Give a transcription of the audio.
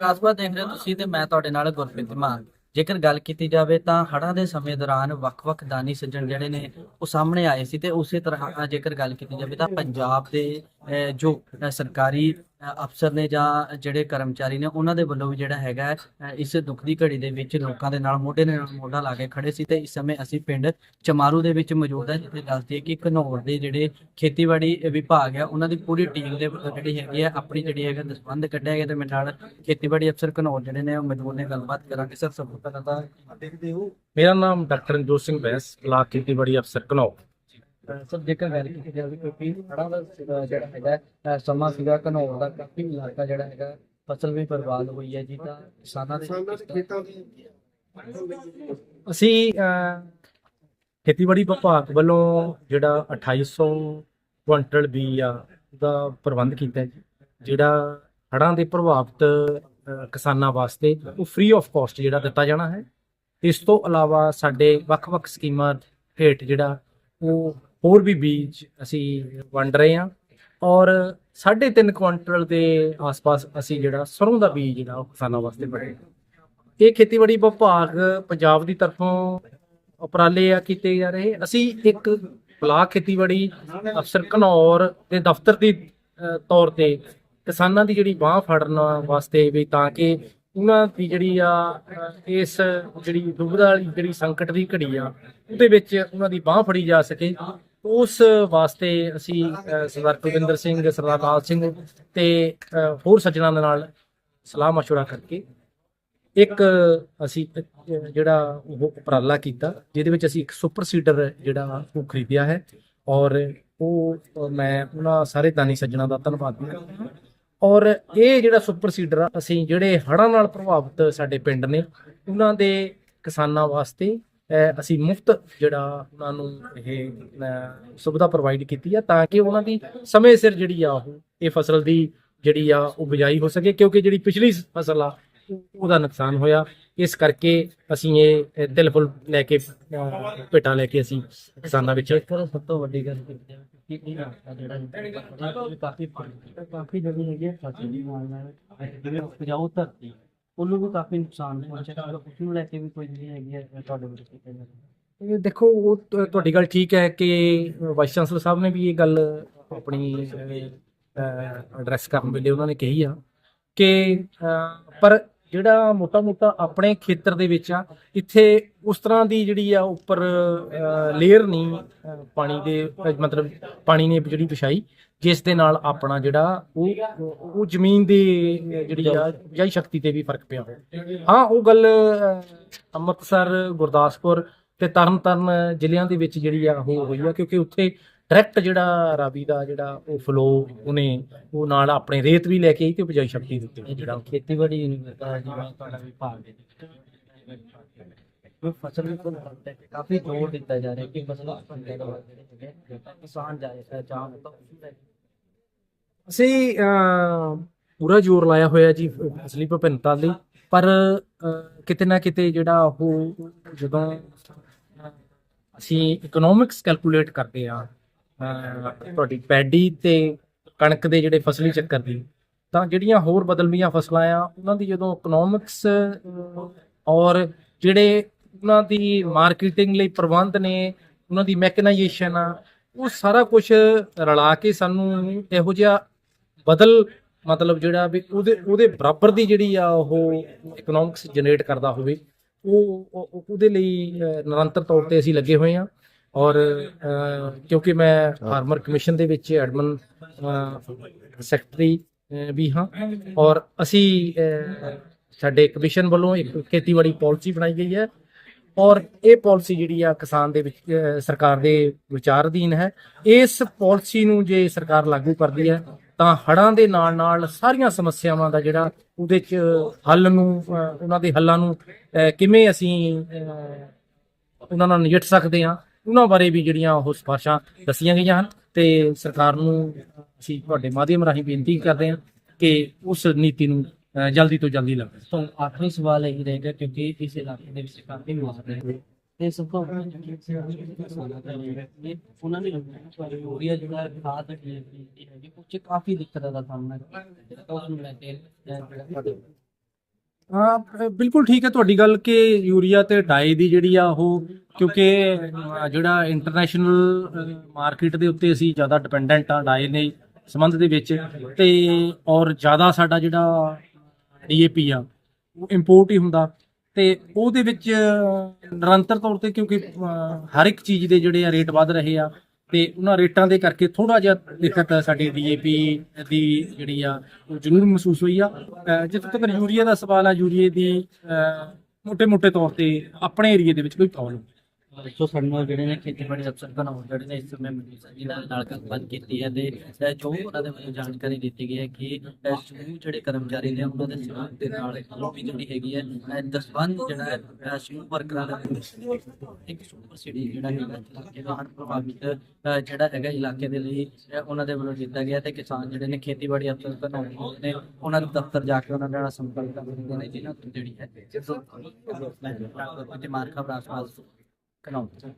ਕਾਸਬਾ ਦੇਖ ਰਹੇ ਹੋ ਤੁਸੀਂ ਤੇ ਮੈਂ ਤੁਹਾਡੇ ਨਾਲ ਗੁਰਪ੍ਰੀਤ ਮਾਨ। ਜੇਕਰ ਗੱਲ ਕੀਤੀ ਜਾਵੇ ਤਾਂ ਹੜ੍ਹਾਂ ਦੇ ਸਮੇਂ ਦੌਰਾਨ ਵੱਖ-ਵੱਖ ਦਾਨੀ ਸੱਜਣ ਜਿਹੜੇ ਨੇ ਉਹ ਸਾਹਮਣੇ ਆਏ ਸੀ ਤੇ ਉਸੇ ਤਰ੍ਹਾਂ ਜੇਕਰ ਗੱਲ ਕੀਤੀ ਜਾਵੇ ਤਾਂ ਪੰਜਾਬ ਦੇ ਜੋ ਸਰਕਾਰੀ ਅਫਸਰ ਨੇ ਜਾਂ ਜਿਹੜੇ ਕਰਮਚਾਰੀ ਨੇ ਉਹਨਾਂ ਦੇ ਵੱਲੋਂ ਵੀ ਜਿਹੜਾ ਹੈਗਾ ਇਸ ਦੁੱਖ ਦੀ ਘੜੀ ਦੇ ਵਿੱਚ ਲੋਕਾਂ ਦੇ ਨਾਲ ਮੋਢੇ ਨਾਲ ਮੋਢਾ ਲਾ ਕੇ ਖੜੇ ਸੀ ਤੇ ਇਸ ਸਮੇਂ ਅਸੀਂ ਪਿੰਡ ਚਮਾਰੂ ਦੇ ਵਿੱਚ ਮੌਜੂਦ ਹੈ, ਜਿੱਥੇ ਦੱਸਦੀ ਹੈ ਕਿ ਘਨੌਰ ਦੇ ਜਿਹੜੇ ਖੇਤੀਬਾੜੀ ਵਿਭਾਗ ਹੈ, ਉਹਨਾਂ ਦੀ ਪੂਰੀ ਟੀਮ ਦੇ ਜਿਹੜੀ ਹੈਗੀ ਹੈ, ਆਪਣੀ ਜਿਹੜੀ ਹੈਗਾ ਦਸਬੰਦ ਕੱਢਿਆ ਗਿਆ ਤੇ ਮੇਰੇ ਨਾਲ ਖੇਤੀਬਾੜੀ ਅਫਸਰ ਘਨੌਰ ਜਿਹੜੇ ਨੇ ਉਹ ਮੌਜੂਦ ਨੇ, ਗੱਲਬਾਤ ਕਰਾਂਗੇ। ਸਰ, ਸਭ ਤੋਂ ਪਹਿਲਾਂ ਤਾਂ ਦੇਖਦੇ ਹੋ। ਮੇਰਾ ਨਾਮ ਡਾਕਟਰ ਰਣਜੋਤ ਸਿੰਘ ਬੈਂਸ, ਬਲਾਕ ਖੇਤੀਬਾੜੀ ਅਫਸਰ ਘਨੌਰ। ਸਰ ਜੇਕਰ ਗੱਲ ਕੀਤੀ ਜਾਵੇ ਕਿਉਂਕਿ ਹੜ੍ਹਾਂ ਦਾ ਜਿਹੜਾ ਹੈਗਾ ਸਮਾਂ ਸੀਗਾ ਘਨੌਰ ਦਾ ਕਾਫੀ ਇਲਾਕਾ ਜਿਹੜਾ ਹੈਗਾ ਫਸਲ ਵੀ ਬਰਬਾਦ ਹੋਈ ਹੈ ਜੀ ਤਾਂ ਕਿਸਾਨਾਂ ਦੇ ਅਸੀਂ ਅਹ, ਖੇਤੀਬਾੜੀ ਵਿਭਾਗ ਵੱਲੋਂ ਜਿਹੜਾ 2800 ਕੁਇੰਟਲ ਬੀਜ ਆ ਦਾ ਪ੍ਰਬੰਧ ਕੀਤਾ ਜੀ ਜਿਹੜਾ ਹੜ੍ਹਾਂ ਦੇ ਪ੍ਰਭਾਵਿਤ ਕਿਸਾਨਾਂ ਵਾਸਤੇ ਉਹ ਫ੍ਰੀ ਆਫ ਕਾਸਟ ਜਿਹੜਾ ਦਿੱਤਾ ਜਾਣਾ ਹੈ। ਇਸ ਤੋਂ ਇਲਾਵਾ ਸਾਡੇ ਵੱਖ-ਵੱਖ ਸਕੀਮਾਂ ਹੇਠ ਜਿਹੜਾ ਉਹ ਹੋਰ ਵੀ ਬੀਜ ਅਸੀਂ ਵੰਡ ਰਹੇ ਹਾਂ ਔਰ 3.5 ਕੁਇੰਟਲ ਦੇ ਆਸ-ਪਾਸ ਅਸੀਂ ਜਿਹੜਾ ਸਰੋਂ ਦਾ ਬੀਜ ਜਿਹੜਾ ਉਹ ਕਿਸਾਨਾਂ ਵਾਸਤੇ ਵੰਡੇ ਇਹ ਖੇਤੀਬਾੜੀ ਵਿਭਾਗ ਪੰਜਾਬ ਦੀ ਤਰਫੋਂ ਉਪਰਾਲੇ ਆ ਕੀਤੇ ਜਾ ਰਹੇ। ਅਸੀਂ ਇੱਕ ਬਲਾਕ ਖੇਤੀਬਾੜੀ ਅਫਸਰ ਘਨੌਰ ਦੇ ਦਫ਼ਤਰ ਦੀ ਤੌਰ ਤੇ ਕਿਸਾਨਾਂ ਦੀ ਜਿਹੜੀ ਬਾਹ ਫੜਨ ਵਾਸਤੇ ਵੀ ਤਾਂ ਕਿ ਉਹਨਾਂ ਦੀ ਜਿਹੜੀ ਆ ਇਸ ਜਿਹੜੀ ਦੁਬਿਧਾ ਵਾਲੀ ਜਿਹੜੀ ਸੰਕਟ ਦੀ ਘੜੀ ਆ, ਉਹਦੇ ਵਿੱਚ ਉਹਨਾਂ ਦੀ ਬਾਹ ਫੜੀ ਜਾ ਸਕੇ। ਉਸ ਵਾਸਤੇ ਅਸੀਂ ਅ, ਸਰਦਾਰ ਕੁਲਵਿੰਦਰ ਸਿੰਘ ਸਰਦਾਰ ਲਾਲ ਸਿੰਘ ਤੇ ਅ, ਹੋਰ ਸੱਜਣਾਂ ਦੇ ਨਾਲ ਸਲਾਹ مشورہ ਕਰਕੇ ਇੱਕ ਅਸੀਂ ਅਹ, ਜਿਹੜਾ ਉਹ ਉਪਰਾਲਾ ਕੀਤਾ ਜਿਹਦੇ ਵਿੱਚ ਅਸੀਂ ਇੱਕ ਸੁਪਰ ਸੀਡਰ ਜਿਹੜਾ ਉਹ ਖਰੀਦਿਆ ਹੈ ਔਰ ਉਹ ਅਹ, ਮੈਂ ਉਹਨਾਂ ਸਾਰੇ ਦਾਨੀ ਸੱਜਣਾ ਦਾ ਧੰਨਵਾਦ ਵੀ ਕਰਦਾ ਹਾਂ ਔਰ ਇਹ ਜਿਹੜਾ ਸੁਪਰ ਸੀਡਰ ਆ ਅਸੀਂ ਜਿਹੜੇ ਹੜ੍ਹਾਂ ਨਾਲ ਪ੍ਰਭਾਵਿਤ ਸਾਡੇ ਪਿੰਡ ਨੇ ਉਹਨਾਂ ਦੇ ਕਿਸਾਨਾਂ ਵਾਸਤੇ ਅਹ, ਅਸੀਂ ਮੁਫਤ ਜਿਹੜਾ ਉਹਨਾਂ ਨੂੰ ਇਹ ਸੁਵਿਧਾ ਪ੍ਰੋਵਾਈਡ ਕੀਤੀ ਆ ਤਾਂ ਕਿ ਉਹਨਾਂ ਦੀ ਸਮੇਂ ਸਿਰ ਜਿਹੜੀ ਆ ਉਹ ਇਹ ਫਸਲ ਦੀ ਜਿਹੜੀ ਆ ਉਹ ਬਿਜਾਈ ਹੋ ਸਕੇ ਕਿਉਂਕਿ ਜਿਹੜੀ ਪਿਛਲੀ ਫਸਲ ਆ ਉਹਦਾ ਨੁਕਸਾਨ ਹੋਇਆ ਇਸ ਕਰਕੇ ਅਸੀਂ ਇਹ ਇਹ ਦਿਲ ਫੁੱਲ ਲੈ ਕੇ ਭੇਟਾਂ ਲੈ ਕੇ ਅਸੀਂ ਕਿਸਾਨਾਂ ਵਿੱਚ ਜੇਕਰ ਸਭ ਤੋਂ ਵੱਡੀ ਗੱਲ ਕਿ ਜਿਹੜਾ ਕਾਫੀ ਪਾਣੀ ਕਾਫੀ ਜਿਹੜੀ ਹੈਗੀ ਫਸਲ ਦੀ ਨਾਲ ਨਾਲ ਉਪਜਾਊ ਧਰਤੀ ਉਹਨੂੰ ਵੀ ਕਾਫੀ ਨੁਕਸਾਨ ਪਹੁੰਚਿਆ ਤਾਂ ਉਸ ਨੂੰ ਲੈ ਕੇ ਵੀ ਕੋਈ ਜਿਹੜੀ ਹੈਗੀ ਹੈ ਤੁਹਾਡੇ ਵੱਲੋਂ ਕੀਤਾ ਜਾ ਰਿਹਾ ਇਹ ਦੇਖੋ ਉਹ ਤ- ਤੁਹਾਡੀ ਗੱਲ ਠੀਕ ਹੈ ਕਿ ਵਾਈਸ ਚਾਂਸਲਰ ਸਾਹਿਬ ਨੇ ਵੀ ਇਹ ਗੱਲ ਆਪਣੀ ਐਡਰੈਸ ਕਰਨ ਵੇਲੇ ਉਹਨਾਂ ਨੇ ਕਹੀ ਆ ਕਿ ਅਹ, ਪਰ ਜਿਹੜਾ ਮੋਟਾ-ਮੋਟਾ ਆਪਣੇ ਖੇਤਰ ਦੇ ਵਿੱਚ ਆ ਇੱਥੇ ਉਸ ਤਰ੍ਹਾਂ ਦੀ ਜਿਹੜੀ ਆ ਉੱਪਰ ਲੇਅਰ ਨਹੀਂ ਅਹ, ਪਾਣੀ ਦੇ ਅਹ, ਮਤਲਬ ਪਾਣੀ ਨੇ ਜਿਹੜੀ ਵਿਛਾਈ। ਜਿਸ ਦੇ ਨਾਲ ਆਪਣਾ ਜਿਹੜਾ ਉਹ ਉਹ ਜ਼ਮੀਨ ਦੀ ਜਿਹੜੀ ਆ ਬਿਜਾਈ ਸ਼ਕਤੀ ਤੇ ਵੀ ਫ਼ਰਕ ਪਿਆ ਹਾਂ ਉਹ ਗੱਲ ਅੰਮ੍ਰਿਤਸਰ ਗੁਰਦਾਸਪੁਰ ਤੇ ਤਰਨਤਾਰਨ ਜ਼ਿਲ੍ਹਿਆਂ ਦੇ ਵਿੱਚ ਜਿਹੜੀ ਆ ਉਹ ਹੋਈ ਆ ਕਿਉਂਕਿ ਉੱਥੇ ਡਾਇਰੈਕਟ ਜਿਹੜਾ ਰਾਵੀ ਦਾ ਜਿਹੜਾ ਉਹ ਫਲੋ ਉਹਨੇ ਉਹ ਨਾਲ ਆਪਣੇ ਰੇਤ ਵੀ ਲੈ ਕੇ ਆਈ ਤੇ ਬਿਜਾਈ ਸ਼ਕਤੀ ਦਿੱਤੀ ਜਿਹੜਾ ਖੇਤੀਬਾੜੀ ਯੂਨੀਵਰਸਿਟੀ ਜਿਵੇਂ ਤੁਹਾਡਾ ਵਿਭਾਗ ਦੇ ਵਿੱਚ ਫਸਲ ਵੀ ਕਾਫੀ ਜ਼ੋਰ ਦਿੱਤਾ ਜਾ ਰਿਹਾ ਕਿ ਫਸਲ ਕਿਸਾਨ ਉਸ ਨੂੰ ਲੈ ਕੇ ਅਸੀਂ ਪੂਰਾ ਜ਼ੋਰ ਲਾਇਆ ਹੋਇਆ ਜੀ ਫਸਲੀ ਵਿਭਿੰਨਤਾ ਲਈ, ਪਰ ਕਿਤੇ ਨਾ ਕਿਤੇ ਜਿਹੜਾ ਉਹ ਜਦੋਂ ਅਸੀਂ ਇਕਨੋਮਿਕਸ ਕੈਲਕੂਲੇਟ ਕਰਦੇ ਆ ਤੁਹਾਡੀ ਪੈਡੀ ਤੇ ਕਣਕ ਦੇ ਜਿਹੜੇ ਫਸਲੀ ਚੱਕਰ ਦੀ, ਤਾਂ ਜਿਹੜੀਆਂ ਹੋਰ ਬਦਲਵੀਆਂ ਫਸਲਾਂ ਆ, ਉਹਨਾਂ ਦੀ ਜਦੋਂ ਇਕਨੋਮਿਕਸ ਔਰ ਜਿਹੜੇ ਉਹਨਾਂ ਦੀ ਮਾਰਕੀਟਿੰਗ ਲਈ ਪ੍ਰਬੰਧ ਨੇ, ਉਹਨਾਂ ਦੀ ਮੈਕਨਾਈਜੇਸ਼ਨ ਆ, ਉਹ ਸਾਰਾ ਕੁਝ ਰਲਾ ਕੇ ਸਾਨੂੰ ਇਹੋ ਜਿਹਾ ਬਦਲ ਮਤਲਬ ਜਿਹੜਾ ਵੀ ਉਹਦੇ ਉਹਦੇ ਬਰਾਬਰ ਦੀ ਜਿਹੜੀ ਆ ਉਹ ਇਕਨੋਮਿਕਸ ਜਨਰੇਟ ਕਰਦਾ ਹੋਵੇ, ਉਹ ਉਹਦੇ ਲਈ ਨਿਰੰਤਰ ਤੌਰ ਤੇ ਅਸੀਂ ਲੱਗੇ ਹੋਏ ਹਾਂ ਔਰ ਕਿਉਂਕਿ ਮੈਂ ਫਾਰਮਰ ਕਮਿਸ਼ਨ ਦੇ ਵਿੱਚ ਐਡਮਨ ਸੈਕਟਰੀ ਵੀ ਹਾਂ। ਔਰ ਅਸੀਂ ਸਾਡੇ ਕਮਿਸ਼ਨ ਵੱਲੋਂ ਇੱਕ ਖੇਤੀਬਾੜੀ ਪਾਲਿਸੀ ਬਣਾਈ ਗਈ ਹੈ। ਔਰ ਇਹ ਪਾਲਿਸੀ ਜਿਹੜੀ ਆ ਕਿਸਾਨ ਦੇ ਵਿੱਚ ਸਰਕਾਰ ਦੇ ਵਿਚਾਰ ਅਧੀਨ ਹੈ। ਇਸ ਪਾਲਿਸੀ ਨੂੰ ਜੇ ਸਰਕਾਰ ਲਾਗੂ ਕਰਦੀ ਹੈ ਤਾਂ ਹੜ੍ਹਾਂ ਦੇ ਨਾਲ ਨਾਲ ਸਾਰੀਆਂ ਸਮੱਸਿਆਵਾਂ ਦਾ ਜਿਹੜਾ ਉਹਦੇ ਚ ਹੱਲ ਨੂੰ ਉਹਨਾਂ ਦੇ ਹੱਲਾਂ ਨੂੰ ਕਿਵੇਂ ਅਸੀਂ ਉਹਨਾਂ ਨਾਲ ਨਜਿੱਠ ਸਕਦੇ ਹਾਂ, ਉਹਨਾਂ ਬਾਰੇ ਵੀ ਜਿਹੜੀਆਂ ਉਹ ਸਿਫਾਰਸ਼ਾਂ ਦੱਸੀਆਂ ਗਈਆਂ ਹਨ ਤੇ ਸਰਕਾਰ ਨੂੰ ਅਸੀਂ ਤੁਹਾਡੇ ਮਾਧਿਅਮ ਰਾਹੀਂ ਬੇਨਤੀ ਕਰਦੇ ਹਾਂ ਕਿ ਉਸ ਨੀਤੀ ਨੂੰ ਜਲਦੀ ਤੋਂ ਜਲਦੀ ਲਾਵੇ ਤੋਂ ਆਖਰੀ ਸਵਾਲ ਇਹ ਰਹੇਗਾ ਕਿਉਂਕਿ ਇਸ ਇਲਾਕੇ ਦੇ ਵਿੱਚ ਕਾਫੀ ਮਾਰ ਰਹੇ ਨੇ ਸਭ ਤੋਂ ਉਹਨਾਂ ਨੇ ਯੂਰੀਆ ਜਿਹੜਾ ਖਾਦ ਹੈਗੀ, ਉਹ ਚ ਕਾਫੀ ਦਿੱਕਤਾਂ ਦਾ ਸਾਹਮਣਾ ਕੀਤਾ ਤਾਂ ਉਸ ਨੂੰ ਲੈ ਕੇ ਹਾਂ ਬਿਲਕੁਲ ਠੀਕ ਹੈ ਤੁਹਾਡੀ ਗੱਲ ਕਿ ਯੂਰੀਆ ਤੇ ਡਾਈ ਦੀ ਜਿਹੜੀ ਆ ਉਹ, ਕਿਉਂਕਿ ਜਿਹੜਾ ਇੰਟਰਨੈਸ਼ਨਲ ਮਾਰਕੀਟ ਦੇ ਉੱਤੇ ਅਸੀਂ ਜ਼ਿਆਦਾ ਡਿਪੈਂਡੈਂਟ ਆ ਡਾਈ ਨੇ ਸੰਬੰਧ ਦੇ ਵਿੱਚ। ਤੇ ਔਰ ਜ਼ਿਆਦਾ ਸਾਡਾ ਜਿਹੜਾ ਡੀਏਪੀ ਆ, ਉਹ ਇੰਪੋਰਟ ਹੀ ਹੁੰਦਾ। ਤੇ ਉਹਦੇ ਵਿੱਚ ਨਿਰੰਤਰ ਤੌਰ ਤੇ ਕਿਉਂਕਿ ਹਰ ਇੱਕ ਚੀਜ਼ ਦੇ ਜਿਹੜੇ ਆ ਰੇਟ ਵੱਧ ਰਹੇ ਆ, ਤੇ ਉਹਨਾਂ ਰੇਟਾਂ ਦੇ ਕਰਕੇ ਥੋੜਾ ਜਿਹਾ ਦਿੱਕਤ ਸਾਡੀ ਡੀਏਪੀ ਦੀ ਜਿਹੜੀ ਆ, ਉਹ ਜ਼ਰੂਰ ਮਹਿਸੂਸ ਹੋਈ ਆ। ਜਿੱਥੇ ਤੱਕ ਯੂਰੀਆ ਦਾ ਸਵਾਲ ਆ, ਯੂਰੀਏ ਦੀ ਮੋٹے ਮੋਟੇ ਤੌਰ ਤੇ ਆਪਣੇ ਏਰੀਆ ਦੇ ਵਿੱਚ ਕੋਈ ਪ੍ਰੋਬਲਮ ਨਹੀਂ। ਸੋ ਸਾਡੇ ਜਿਹੜੇ ਨੇ ਖੇਤੀਬਾੜੀ ਅਫਸਰ ਬਣਾਉਣ ਜਿਹੜੇ ਨੇ ਇਸ ਸਮੇਂ ਮਨਜੀਤ ਸਿੰਘ ਜੀ ਨਾਲ ਨਾਲ ਗੱਲਬਾਤ ਕੀਤੀ ਹੈ ਤੇ ਜੋ ਉਹਨਾਂ ਦੇ ਵੱਲੋਂ ਜਾਣਕਾਰੀ ਦਿੱਤੀ ਗਈ ਹੈ ਕਿ ਸਮੂਹ ਜਿਹੜੇ ਕਰਮਚਾਰੀ ਨੇ ਉਹਨਾਂ ਦੇ ਸਹਿਯੋਗ ਦੇ ਨਾਲ ਵੀ ਜਿਹੜੀ ਹੈਗੀ ਹੈ ਅਹ, ਜਿਹੜਾ ਹੈ ਸਮੂਹ ਵਰਕਰਾਂ ਦਾ ਇੱਕ ਸੁਪਰ ਸਿਟੀ ਜਿਹੜਾ ਹੈਗਾ ਇਲਾਕੇ ਦਾ ਪ੍ਰਭਾਵਿਤ ਜਿਹੜਾ ਹੈਗਾ ਇਲਾਕੇ ਦੇ ਲਈ ਉਹਨਾਂ ਦੇ ਵੱਲੋਂ ਦਿੱਤਾ ਗਿਆ ਤੇ ਕਿਸਾਨ ਜਿਹੜੇ ਨੇ ਖੇਤੀਬਾੜੀ ਅਫਸਰ ਬਣਾਉਣ ਨੇ ਉਹਨਾਂ ਦੇ ਦਫ਼ਤਰ ਜਾ ਕੇ ਉਹਨਾਂ ਨਾਲ ਸੰਪਰਕ ਕਰਦੇ ਨੇ ਜਿਨ੍ਹਾਂ ਤੋਂ ਜਿਹੜੀ ਹੈ ਤੇ ਮਾਰਕਾ 看到我们这